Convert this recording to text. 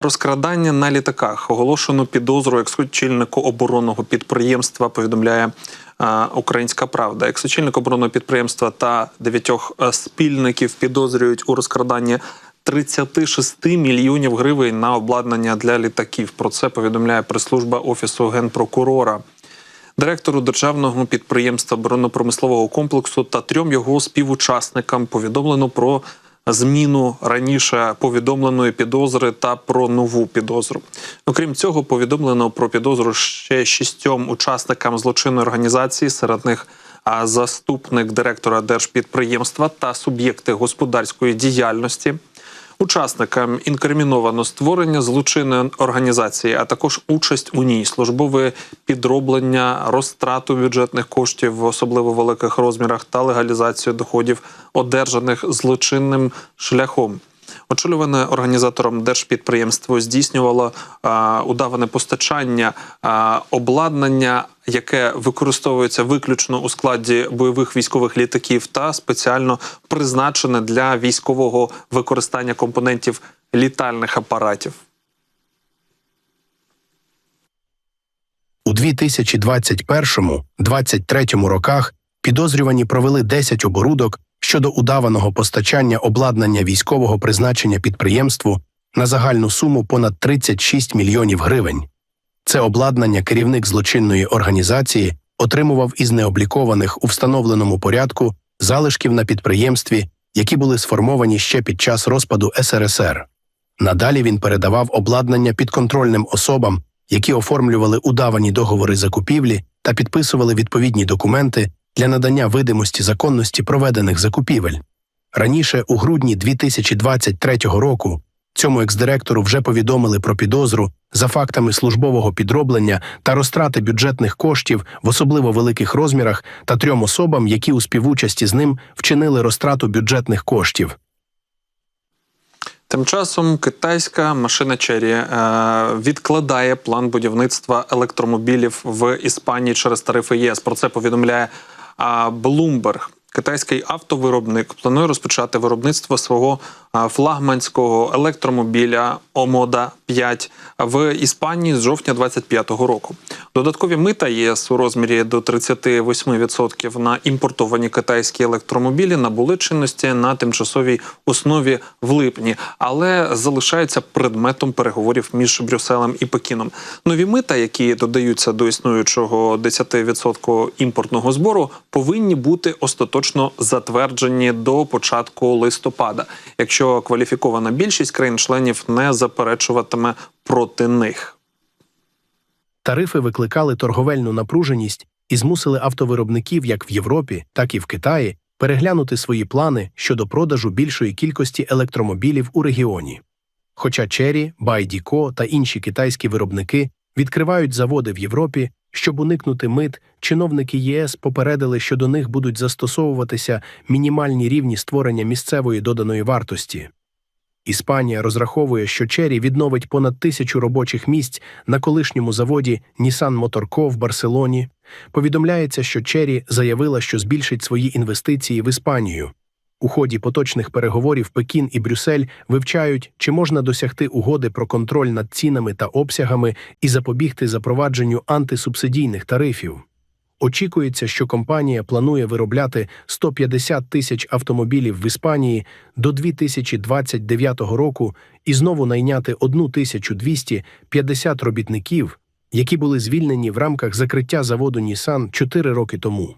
Розкрадання на літаках оголошено підозру екс-очільнику оборонного підприємства. Повідомляє е, Українська Правда. Екс-очільник оборонного підприємства та дев'ятьох е, спільників підозрюють у розкраданні 36 мільйонів гривень на обладнання для літаків. Про це повідомляє прес-служба офісу генпрокурора. Директору державного підприємства оборонно-промислового комплексу та трьом його співучасникам повідомлено про зміну раніше повідомленої підозри та про нову підозру. Окрім цього, повідомлено про підозру ще шістьом учасникам злочинної організації, серед них заступник директора держпідприємства та суб'єкти господарської діяльності. Учасникам інкриміновано створення злочинної організації, а також участь у ній, службове підроблення, розтрату бюджетних коштів в особливо великих розмірах та легалізацію доходів, одержаних злочинним шляхом. Очолюване організатором держпідприємство здійснювало а, удаване постачання а, обладнання, яке використовується виключно у складі бойових військових літаків, та спеціально призначене для військового використання компонентів літальних апаратів. У 2021-2023 роках підозрювані провели 10 оборудок щодо удаваного постачання обладнання військового призначення підприємству на загальну суму понад 36 мільйонів гривень. Це обладнання керівник злочинної організації отримував із необлікованих у встановленому порядку залишків на підприємстві, які були сформовані ще під час розпаду СРСР. Надалі він передавав обладнання підконтрольним особам, які оформлювали удавані договори закупівлі та підписували відповідні документи для надання видимості законності проведених закупівель. Раніше, у грудні 2023 року, цьому екс-директору вже повідомили про підозру за фактами службового підроблення та розтрати бюджетних коштів в особливо великих розмірах та трьом особам, які у співучасті з ним вчинили розтрату бюджетних коштів. Тим часом китайська машина е, відкладає план будівництва електромобілів в Іспанії через тарифи ЄС. Про це повідомляє е, Bloomberg. Китайський автовиробник планує розпочати виробництво свого флагманського електромобіля Омода 5 в Іспанії з жовтня 2025 року. Додаткові мита ЄС у розмірі до 38% на імпортовані китайські електромобілі набули чинності на тимчасовій основі в липні, але залишаються предметом переговорів між Брюсселем і Пекіном. Нові мита, які додаються до існуючого 10% імпортного збору, повинні бути остаточно затверджені до початку листопада, якщо кваліфікована більшість країн-членів не заперечуватиме проти них. Тарифи викликали торговельну напруженість і змусили автовиробників як в Європі, так і в Китаї переглянути свої плани щодо продажу більшої кількості електромобілів у регіоні. Хоча Chery, BYD та інші китайські виробники відкривають заводи в Європі, щоб уникнути мит, чиновники ЄС попередили, що до них будуть застосовуватися мінімальні рівні створення місцевої доданої вартості. Іспанія розраховує, що Чері відновить понад тисячу робочих місць на колишньому заводі Motor Co. в Барселоні. Повідомляється, що Чері заявила, що збільшить свої інвестиції в Іспанію. У ході поточних переговорів Пекін і Брюссель вивчають, чи можна досягти угоди про контроль над цінами та обсягами і запобігти запровадженню антисубсидійних тарифів. Очікується, що компанія планує виробляти 150 тисяч автомобілів в Іспанії до 2029 року і знову найняти 1250 робітників, які були звільнені в рамках закриття заводу Nissan 4 роки тому.